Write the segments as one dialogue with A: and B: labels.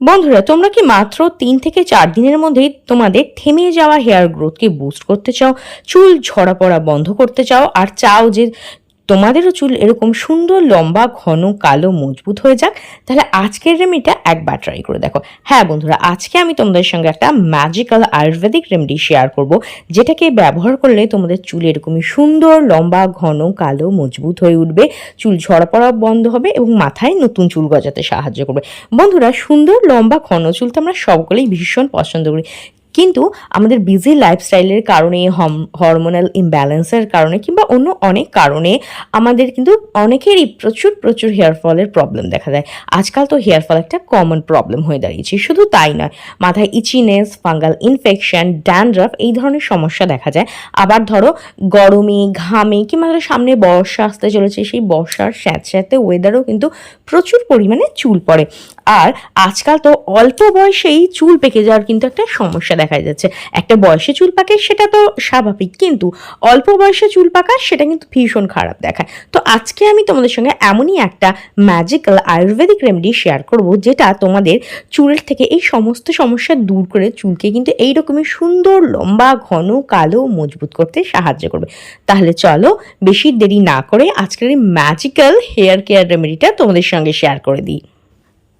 A: বন্ধুরা, তোমরা কি মাত্র তিন থেকে চার দিনের মধ্যেই তোমাদের থেমে যাওয়া হেয়ার গ্রোথকে বুস্ট করতে চাও? চুল ঝরা পড়া বন্ধ করতে চাও? আর চাও যে তোমাদেরও চুল এরকম সুন্দর, লম্বা, ঘন, কালো, মজবুত হয়ে যাক। তাহলে আজকের রেমেডিটা একবার ট্রাই করে দেখো। হ্যাঁ বন্ধুরা, আজকে আমি তোমাদের সঙ্গে একটা ম্যাজিক্যাল আয়ুর্বেদিক রেমেডি শেয়ার করব, যেটাকে ব্যবহার করলে তোমাদের চুল এরকমই সুন্দর, লম্বা, ঘন, কালো, মজবুত হয়ে উঠবে, চুল ঝরা পড়া বন্ধ হবে এবং মাথায় নতুন চুল গজাতে সাহায্য করবে। বন্ধুরা, সুন্দর, লম্বা, ঘন চুল তো আমরা সকলেই ভীষণ পছন্দ করি। কিন্তু আমাদের বিজি লাইফস্টাইলের কারণে হরমোনাল ইমব্যালেন্সের কারণে কিংবা অন্য অনেক কারণে আমাদের কিন্তু অনেকেরই প্রচুর প্রচুর হেয়ার ফলের প্রবলেম দেখা দেয়। আজকাল তো হেয়ার ফল একটা কমন প্রবলেম হয়ে দাঁড়িয়েছে। শুধু তাই নয়, মাথায় ইচিনেস ফাঙ্গাল ইনফেকশন ড্যান্ড্রাফ এই ধরনের সমস্যা দেখা যায়। আবার ধরো গরমে, ঘামে কিংবা ধরো সামনে বর্ষা আসতে চলেছে, সেই বর্ষার স্যাঁতস্যাঁতে ওয়েদারও কিন্তু প্রচুর পরিমাণে চুল পড়ে। আর আজকাল তো অল্প বয়সেই চুল পেকে যাওয়ার কিন্তু একটা সমস্যা দেখা যাচ্ছে। একটা বয়সে চুল পাকে সেটা তো স্বাভাবিক, কিন্তু অল্প বয়সে চুল পাকা সেটা কিন্তু ভীষণ খারাপ দেখায়। তো আজকে আমি তোমাদের সঙ্গে এমনই একটা ম্যাজিক্যাল আয়ুর্বেদিক রেমেডি শেয়ার করব, যেটা তোমাদের চুলের থেকে এই সমস্ত সমস্যা দূর করে চুলকে কিন্তু এই এইরকমই সুন্দর, লম্বা, ঘন, কালো, মজবুত করতে সাহায্য করবে। তাহলে চলো বেশি দেরি না করে আজকের এই ম্যাজিক্যাল হেয়ার কেয়ার রেমেডিটা তোমাদের সঙ্গে শেয়ার করে দিই।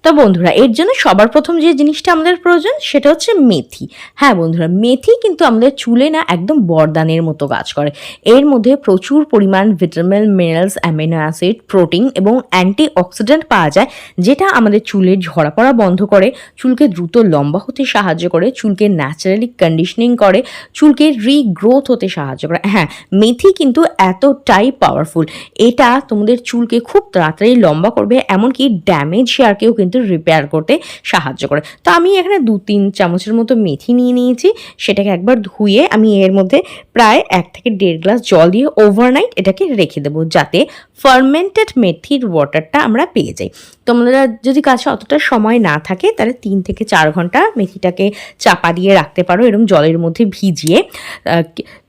A: তো বন্ধুরা, এর জন্য সবার প্রথম যে জিনিসটা আমাদের প্রয়োজন সেটা হচ্ছে মেথি। হ্যাঁ বন্ধুরা, মেথি কিন্তু আমাদের চুলে না একদম বরদানের মতো কাজ করে। এর মধ্যে প্রচুর পরিমাণ vitamin, minerals, amino acid, protein এবং অ্যান্টি অক্সিডেন্ট পাওয়া যায়, যেটা আমাদের চুলের ঝরা পড়া বন্ধ করে, চুলকে দ্রুত লম্বা হতে সাহায্য করে, চুলকে ন্যাচারালি কন্ডিশনিং করে, চুলকে রিগ্রোথ হতে সাহায্য করে। হ্যাঁ মেথি কিন্তু এতটাই পাওয়ারফুল এটা তোমাদের চুলকে খুব তাড়াতাড়ি লম্বা করবে, এমনকি ড্যামেজ হেয়ারকেও কিন্তু রিপেয়ার করতে সাহায্য করে। তো আমি এখানে দু তিন চামচের মতো মেথি নিয়ে নিয়েছি, সেটাকে একবার ধুয়ে আমি এর মধ্যে প্রায় এক থেকে দেড় গ্লাস জল দিয়ে ওভারনাইট এটাকে রেখে দেবো, যাতে ফার্মেন্টেড মেথির ওয়াটারটা আমরা পেয়ে যাই। তোমরা যদি কাছে অতটা সময় না থাকে, তাহলে তিন থেকে চার ঘণ্টা মেথিটাকে চাপা দিয়ে রাখতে পারো এরকম জলের মধ্যে ভিজিয়ে।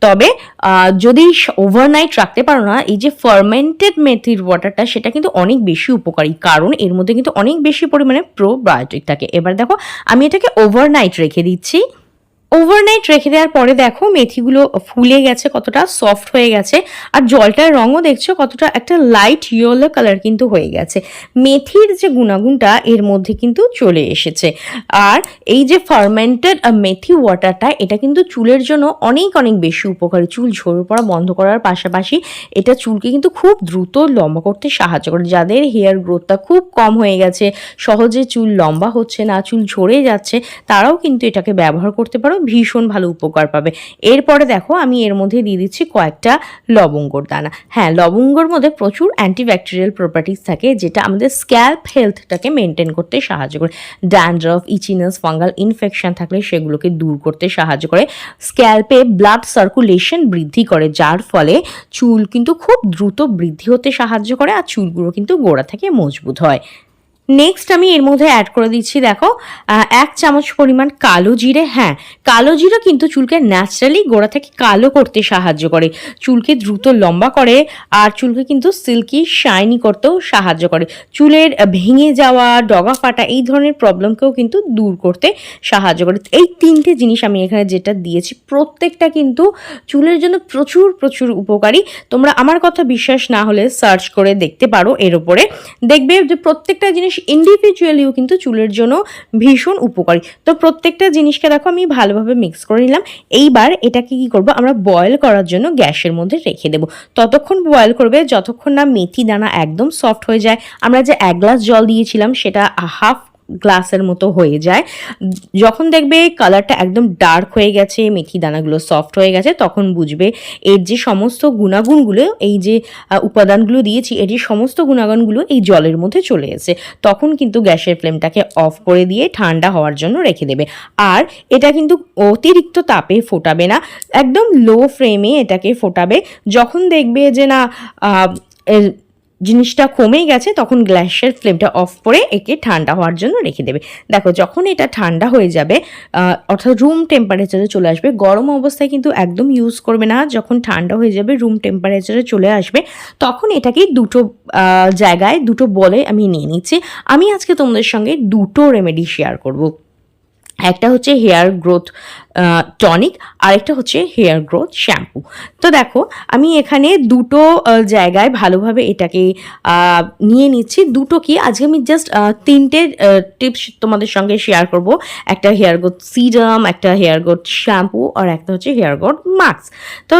A: তবে যদি ওভারনাইট রাখতে পারো না, এই যে ফার্মেন্টেড মেথির ওয়াটারটা সেটা কিন্তু অনেক বেশি উপকারী, কারণ এর মধ্যে কিন্তু অনেক বেশি পরিমাণে প্রোবায়োটিক থাকে। এবার দেখো আমি এটাকে ওভারনাইট রেখে দিচ্ছি। ওভারনাইট রেখে দেওয়ার পরে দেখো মেথিগুলো ফুলে গেছে, কতটা সফট হয়ে গেছে আর জলটার রঙও দেখছ কতটা একটা লাইট ইয়েলো কালার কিন্তু হয়ে গেছে। মেথির যে গুণাগুণটা এর মধ্যে কিন্তু চলে এসেছে। আর এই যে ফার্মেন্টেড মেথি ওয়াটারটা এটা কিন্তু চুলের জন্য অনেক অনেক বেশি উপকারী। চুল ঝরে পড়া বন্ধ করার পাশাপাশি এটা চুলকে কিন্তু খুব দ্রুত লম্বা করতে সাহায্য করে। যাদের হেয়ার গ্রোথটা খুব কম হয়ে গেছে, সহজে চুল লম্বা হচ্ছে না, চুল ঝরে যাচ্ছে, তারাও কিন্তু এটাকে ব্যবহার করতে পারো। ভীষণ ভালো উপকার পাবে। এরপরে দেখো আমি এর মধ্যে দিয়ে দিচ্ছি কয়েকটা লবঙ্গর দানা। হ্যাঁ লবঙ্গর মধ্যে প্রচুর অ্যান্টিব্যাকটেরিয়াল প্রপার্টিস থাকে যেটা আমাদের স্ক্যাল্প হেলথটাকে মেনটেন করতে সাহায্য করে। ড্যান্ড্রফ ইচিনাস ফাঙ্গাল ইনফেকশন থাকলে সেগুলোকে দূর করতে সাহায্য করে। স্ক্যাল্পে ব্লাড সার্কুলেশন বৃদ্ধি করে, যার ফলে চুল কিন্তু খুব দ্রুত বৃদ্ধি হতে সাহায্য করে আর চুলগুলো কিন্তু গোড়া থেকে মজবুত হয়। নেক্সট আমি এর মধ্যে অ্যাড করে দিচ্ছি, দেখো এক চামচ পরিমাণ কালো জিরে হ্যাঁ কালো জিরে কিন্তু চুলকে ন্যাচারালি গোড়া থেকে কালো করতে সাহায্য করে। চুলকে দ্রুত লম্বা করে আর চুলকে কিন্তু সিল্কি শাইনি করতেও সাহায্য করে। চুলের ভেঙে যাওয়া, ডগা ফাটা এই ধরনের প্রবলেমকেও কিন্তু দূর করতে সাহায্য করে। এই তিনটে জিনিস আমি এখানে যেটা দিয়েছি, প্রত্যেকটা কিন্তু চুলের জন্য প্রচুর প্রচুর উপকারী। তোমরা আমার কথা বিশ্বাস না হলে সার্চ করে দেখতে পারো এর উপরে। দেখবে যে প্রত্যেকটা জিনিস ইন্ডিভিজুয়ালিও কিন্তু চুলের জন্য ভীষণ উপকারী। তো প্রত্যেকটা জিনিসকে দেখো আমি ভালোভাবে মিক্স করে নিলাম। এইবার এটাকে কি করব? আমরা বয়েল করার জন্য গ্যাসের মধ্যে রেখে দেব। ততক্ষণ বয়েল করবে, যতক্ষণ না মেথি দানা একদম সফট হয়ে যায়। আমরা যে এক গ্লাস জল দিয়েছিলাম, সেটা হাফ গ্লাসের মতো হয়ে যায়। যখন দেখবে কালারটা একদম ডার্ক হয়ে গেছে, মেথি দানাগুলো সফট হয়ে গেছে, তখন বুঝবে এর যে সমস্ত গুণাগুণগুলো, এই যে উপাদানগুলো দিয়েছি যে সমস্ত গুণাগুণগুলো এই জলের মধ্যে চলে এসে, তখন কিন্তু গ্যাসের ফ্লেমটাকে অফ করে দিয়ে ঠান্ডা হওয়ার জন্য রেখে দেবে। আর এটা কিন্তু অতিরিক্ত তাপে ফোটাবে না, একদম লো ফ্লেমে এটাকে ফোটাবে। যখন দেখবে যে না জিনিসটা কমে গেছে, তখন গ্যাসের ফ্লেমটা অফ করে একে ঠান্ডা হওয়ার জন্য রেখে দেবে। দেখো, যখন এটা ঠান্ডা হয়ে যাবে অর্থাৎ রুম টেম্পারেচারে চলে আসবে, গরম অবস্থায় কিন্তু একদম ইউজ করবে না, যখন ঠান্ডা হয়ে যাবে রুম টেম্পারেচারে চলে আসবে, তখন এটাকে দুটো জায়গায়, দুটো বলে আমি নিয়ে নিচ্ছি। আমি আজকে তোমাদের সঙ্গে দুটো রেমেডি শেয়ার করব। একটা হচ্ছে হেয়ার গ্রোথ টনিক আরেকটা হচ্ছে হেয়ার গ্রোথ শ্যাম্পু। তো দেখো আমি এখানে দুটো জায়গায় ভালোভাবে এটাকে নিয়ে নিচ্ছি। দুটো কি? আজকে আমি জাস্ট তিনটে টিপস তোমাদের সঙ্গে শেয়ার করব। একটা হেয়ার গ্রোথ সিরাম একটা হেয়ার গ্রোথ শ্যাম্পু আর একটা হচ্ছে হেয়ার গ্রোথ মাস্ক। তো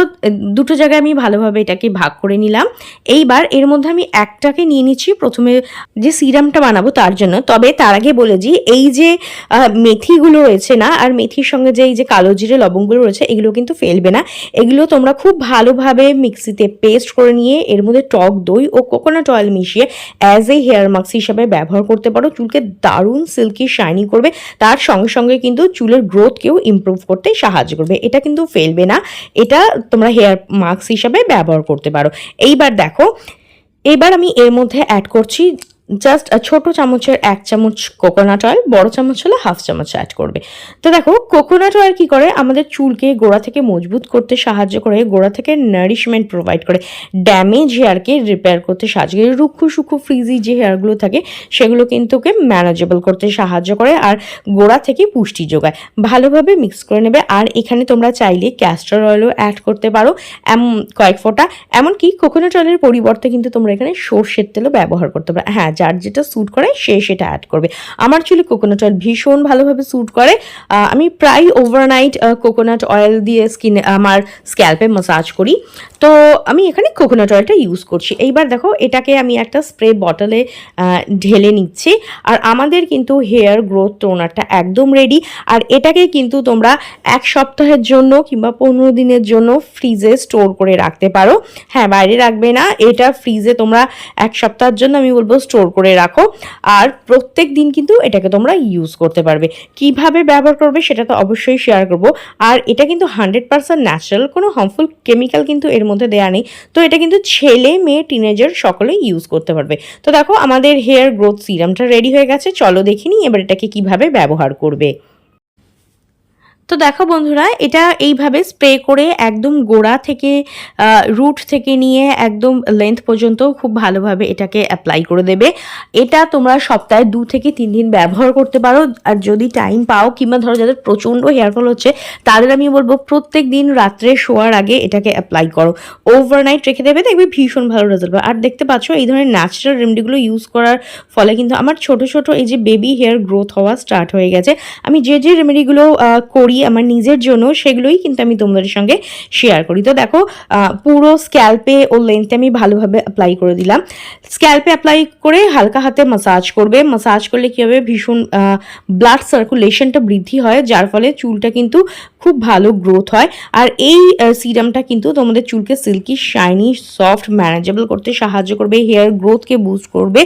A: দুটো জায়গায় আমি ভালোভাবে এটাকে ভাগ করে নিলাম। এইবার এর মধ্যে আমি একটাকে নিয়ে নিচ্ছি। প্রথমে যে সিরামটা বানাবো তার জন্য। তবে তার আগে বলে যে এই যে আহ, মেথিগুলো রয়েছে না, আর মেথির সঙ্গে যে এই যে কালো জিরে লবঙ্গগুলো রয়েছে, এগুলো কিন্তু ফেলবে না। এগুলো তোমরা খুব ভালোভাবে মিক্সিতে পেস্ট করে নিয়ে এর মধ্যে টক দই ও কোকোনাট অয়েল মিশিয়ে অ্যাজ এ হেয়ার মাস্ক হিসাবে ব্যবহার করতে পারো। চুলকে দারুণ সিল্কি শাইনি করবে। তার সঙ্গে সঙ্গে কিন্তু চুলের গ্রোথকেও ইমপ্রুভ করতে সাহায্য করবে। এটা কিন্তু ফেলবে না। এটা তোমরা হেয়ার মাস্ক হিসাবে ব্যবহার করতে পারো। এইবার দেখো, এবার আমি এর মধ্যে অ্যাড করছি জাস্ট ছোট চামচের এক চামচ কোকোনাট অয়েল বড় চামচ হলে হাফ চামচ অ্যাড করবে। তো দেখো কোকোনাট অয়েল কি করে? আমাদের চুলকে গোড়া থেকে মজবুত করতে সাহায্য করে, গোড়া থেকে নারিশমেন্ট প্রোভাইড করে। ড্যামেজ হেয়ারকে রিপেয়ার করতে সাহায্য করে। রুক্ষ সুক্ষ ফ্রিজি যে হেয়ারগুলো থাকে, সেগুলো কিন্তু ওকে ম্যানেজেবল করতে সাহায্য করে আর গোড়া থেকে পুষ্টি যোগায়। ভালোভাবে মিক্স করে নেবে। আর এখানে তোমরা চাইলে ক্যাস্টার অয়েলও অ্যাড করতে পারো। এম, কয়েক ফোঁটা। এমনকি কোকোনাট অয়েলের পরিবর্তে কিন্তু তোমরা এখানে সর্ষের তেলও ব্যবহার করতে পারো। হ্যাঁ যার যেটা স্যুট করে সে সেটা অ্যাড করবে। আমার চুলে কোকোনাট অয়েল ভীষণ ভালোভাবে স্যুট করে। আমি প্রায় ওভারনাইট কোকোনাট অয়েল দিয়ে স্কিনে আমার স্ক্যাল্পে মাসাজ করি। তো আমি এখানে কোকোনাট অয়েলটা ইউজ করছি। এইবার দেখো, এটাকে আমি একটা স্প্রে বটলে ঢেলে নিচ্ছি। আর আমাদের কিন্তু হেয়ার গ্রোথ টোনারটা একদম রেডি আর এটাকে কিন্তু তোমরা এক সপ্তাহের জন্য কিংবা পনেরো দিনের জন্য ফ্রিজে স্টোর করে রাখতে পারো। হ্যাঁ বাইরে রাখবে না। এটা ফ্রিজে তোমরা এক সপ্তাহের জন্য আমি বলব স্টোর করে রাখো। আর প্রত্যেক দিন কিন্তু এটাকে তোমরা ইউজ করতে পারবে। কীভাবে ব্যবহার করবে সেটা তো অবশ্যই শেয়ার করব। আর এটা কিন্তু হান্ড্রেড পার্সেন্ট ন্যাচারাল কোনো হার্মফুল কেমিক্যাল কিন্তু এর মধ্যে দেয়া নেই। তো এটা কিন্তু ছেলে, মেয়ে টিনেজার সকলে ইউজ করতে পারবে। তো দেখো, আমাদের হেয়ার গ্রোথ সিরামটা রেডি হয়ে গেছে। চলো দেখিনি এবার এটাকে কীভাবে ব্যবহার করবে। তো দেখো বন্ধুরা, এটা এইভাবে স্প্রে করে একদম গোড়া থেকে রুট থেকে নিয়ে একদম লেন্থ পর্যন্ত খুব ভালোভাবে এটাকে অ্যাপ্লাই করে দেবে। এটা তোমরা সপ্তাহে দু থেকে তিন দিন ব্যবহার করতে পারো। আর যদি টাইম পাও, কিংবা ধরো যাদের প্রচণ্ড হেয়ারফল হচ্ছে, তাদের আমি বলব প্রত্যেক দিন রাত্রে শোয়ার আগে এটাকে অ্যাপ্লাই করো। ওভারনাইট রেখে দেবে, দেখবে ভীষণ ভালো রেজাল্ট পাবে। আর দেখতে পাচ্ছ, এই ধরনের ন্যাচারাল রেমেডিগুলো ইউজ করার ফলে কিন্তু আমার ছোট ছোট এই যে বেবি হেয়ার গ্রোথ হওয়া স্টার্ট হয়ে গেছে। আমি যে যে রেমেডিগুলো করি আমার নিজের জন্য, সেগুলোই কিন্তু আমি তোমাদের সঙ্গে শেয়ার করি। তো দেখো পুরো স্ক্যাল্পে ও লেন্থে আমি ভালোভাবে অ্যাপ্লাই করে দিলাম। স্ক্যাল্পে অ্যাপ্লাই করে হালকা হাতে মাসাজ করবে। মাসাজ করলে কী হবে? ভীষণ ব্লাড সার্কুলেশনটা বৃদ্ধি হয়, যার ফলে চুলটা কিন্তু খুব ভালো গ্রোথ হয়। আর এই সিরামটা কিন্তু তোমাদের চুলকে সিল্কি শাইনি সফট ম্যানেজেবল করতে সাহায্য করবে। হেয়ার গ্রোথকে বুস্ট করবে,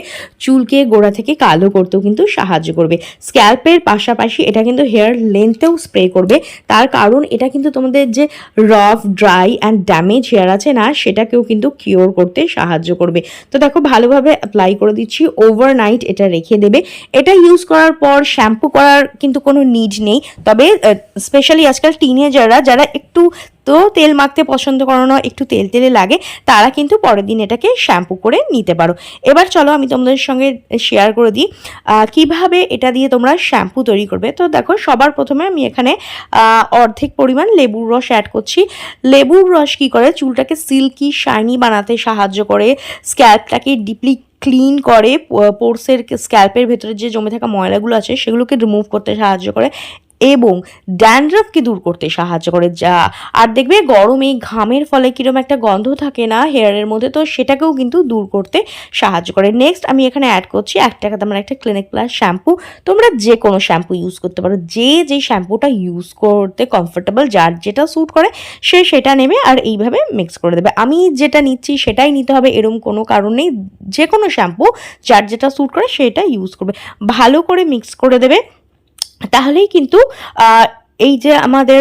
A: চুলকে গোড়া থেকে কালো করতেও কিন্তু সাহায্য করবে। স্ক্যাল্পের পাশাপাশি এটা কিন্তু হেয়ার লেন্থেও স্প্রে করবে। তার কারণ এটা কিন্তু তোমাদের যে rough dry and damage hair আছে না, সেটাকেও কিন্তু কিওর করতে সাহায্য করবে। তো দেখো, ভালোভাবে অ্যাপ্লাই করে দিচ্ছি। ওভারনাইট এটা রেখে দেবে। এটা ইউজ করার পর শ্যাম্পু করার কিন্তু কোনো নিড নেই। তবে স্পেশালি আজকাল টিনেজাররা যারা একটু তো তেল মাখতে পছন্দ করো না, একটু তেল তেলে লাগে, তারা কিন্তু পরের দিন এটাকে শ্যাম্পু করে নিতে পারো। এবার চলো আমি তোমাদের সঙ্গে শেয়ার করে দিই কীভাবে এটা দিয়ে তোমরা শ্যাম্পু তৈরি করবে। তো দেখো, সবার প্রথমে আমি এখানে অর্ধেক পরিমাণ লেবুর রস অ্যাড করছি। লেবুর রস কি করে? চুলটাকে সিল্কি শাইনি বানাতে সাহায্য করে স্ক্যাল্পটাকে ডিপলি ক্লিন করে পোর্সের স্ক্যাল্পের ভেতরে যে জমে থাকা ময়লাগুলো আছে, সেগুলোকে রিমুভ করতে সাহায্য করে। এবং ড্যান্ড্রফকে দূর করতে সাহায্য করে, যা, আর দেখবে গরমে ঘামের ফলে কীরকম একটা গন্ধ থাকে না হেয়ারের মধ্যে, তো সেটাকেও কিন্তু দূর করতে সাহায্য করে। নেক্সট আমি এখানে অ্যাড করছি এক টাকা দামের একটা ক্লিনিক প্লাস শ্যাম্পু তোমরা যে কোনো শ্যাম্পু ইউজ করতে পারো। যে যে শ্যাম্পুটা ইউজ করতে কমফোর্টেবল যার যেটা স্যুট করে, সে সেটা নেবে আর এইভাবে মিক্স করে দেবে। আমি যেটা নিচ্ছি সেটাই নিতে হবে এরকম কোনো কারণ নেই। যে কোনো শ্যাম্পু যার যেটা স্যুট করে, সেটা ইউজ করবে। ভালো করে মিক্স করে দেবে। তাহলেই কিন্তু এই যে আমাদের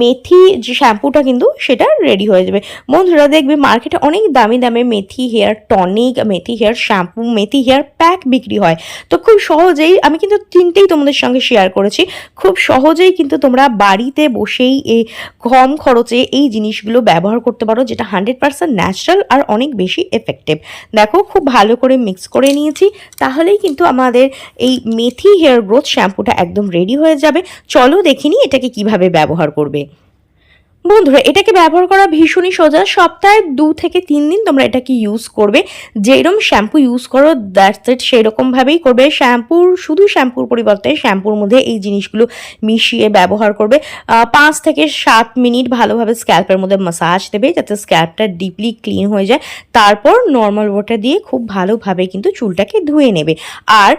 A: মেথি যে শ্যাম্পুটা কিন্তু সেটা রেডি হয়ে যাবে। বন্ধুরা দেখবে মার্কেটে অনেক দামি দামে মেথি হেয়ার টনিক মেথি হেয়ার শ্যাম্পু মেথি হেয়ার প্যাক বিক্রি হয়। তো খুব সহজেই আমি কিন্তু তিনটেই তোমাদের সঙ্গে শেয়ার করেছি। খুব সহজেই কিন্তু তোমরা বাড়িতে বসেই এই কম খরচে এই জিনিসগুলো ব্যবহার করতে পারো, যেটা হান্ড্রেড পার্সেন্ট ন্যাচারাল আর অনেক বেশি এফেক্টিভ দেখো, খুব ভালো করে মিক্স করে নিয়েছি। তাহলেই কিন্তু আমাদের এই মেথি হেয়ার গ্রোথ শ্যাম্পুটা একদম রেডি হয়ে যাবে। চলো দেখিনি এটাকে কীভাবে ব্যবহার করবে? বন্ধুরা, এটাকে ব্যবহার করা ভীষণই সোজা। সপ্তাহে দু থেকে তিন দিন তোমরা এটাকে ইউজ করবে। যেরকম শ্যাম্পু ইউজ করো দ্যাটস ইট সেরকমভাবেই করবে। শ্যাম্পুর শুধু শ্যাম্পুর পরিবর্তে শ্যাম্পুর মধ্যে এই জিনিসগুলো মিশিয়ে ব্যবহার করবে। পাঁচ থেকে সাত মিনিট ভালোভাবে স্ক্যাল্পের মধ্যে মাসাজ দেবে, যাতে স্ক্যাল্পটা ডিপলি ক্লিন হয়ে যায়। তারপর নর্মাল ওয়াটার দিয়ে খুব ভালোভাবে কিন্তু চুলটাকে ধুয়ে নেবে। আর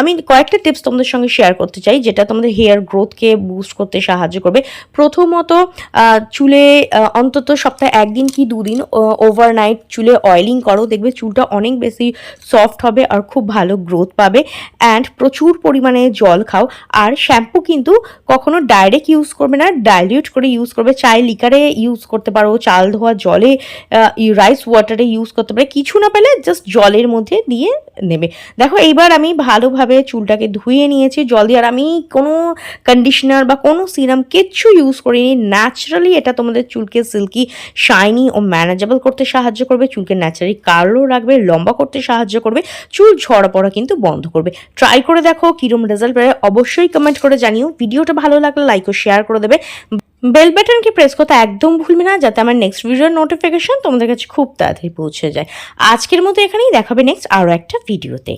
A: আমি কয়েকটা টিপস তোমাদের সঙ্গে শেয়ার করতে চাই, যেটা তোমাদের হেয়ার গ্রোথকে বুস্ট করতে সাহায্য করবে। প্রথমত চুলে অন্তত সপ্তাহে একদিন কি দুদিন ওভারনাইট চুলে অয়েলিং করো, দেখবে চুলটা অনেক বেশি সফট হবে আর খুব ভালো গ্রোথ পাবে অ্যান্ড প্রচুর পরিমাণে জল খাও। আর শ্যাম্পু কিন্তু কখনো ডাইরেক্ট ইউজ করবে না ডাইলিউট করে ইউজ করবে। চাই লিকারে ইউজ করতে পারো, চাল ধোয়া জলে রাইস ওয়াটারে ইউজ করতে পারে। কিছু না পেলে জাস্ট জলের মধ্যে দিয়ে নেবে। দেখো, এইবার আমি ভালোভাবে চুলটাকে ধুয়ে নিয়েছি। জল দিয়ে আর আমি কোনো কন্ডিশনার বা কোনো সিরাম কিচ্ছু ইউজ করিনি ন্যাচারালি এটা তোমাদের চুলকে সিল্কি শাইনি ও ম্যানেজেবল করতে সাহায্য করবে, চুলকে ন্যাচারালি কার্লও রাখবে, লম্বা করতে সাহায্য করবে, চুল ঝরা পড়া কিন্তু বন্ধ করবে। ট্রাই করে দেখো কিরম রেজাল্ট পেলে অবশ্যই কমেন্ট করে জানিও। ভিডিওটা ভালো লাগলে লাইক ও শেয়ার করে দেবে। বেল বাটনকে প্রেস করতে একদম ভুলবে না, যাতে আমার নেক্সট ভিডিওর নোটিফিকেশন তোমাদের কাছে খুব তাড়াতাড়ি পৌঁছে যায়। আজকের মতো এখানেই দেখাবে নেক্সট আরও একটা ভিডিওতে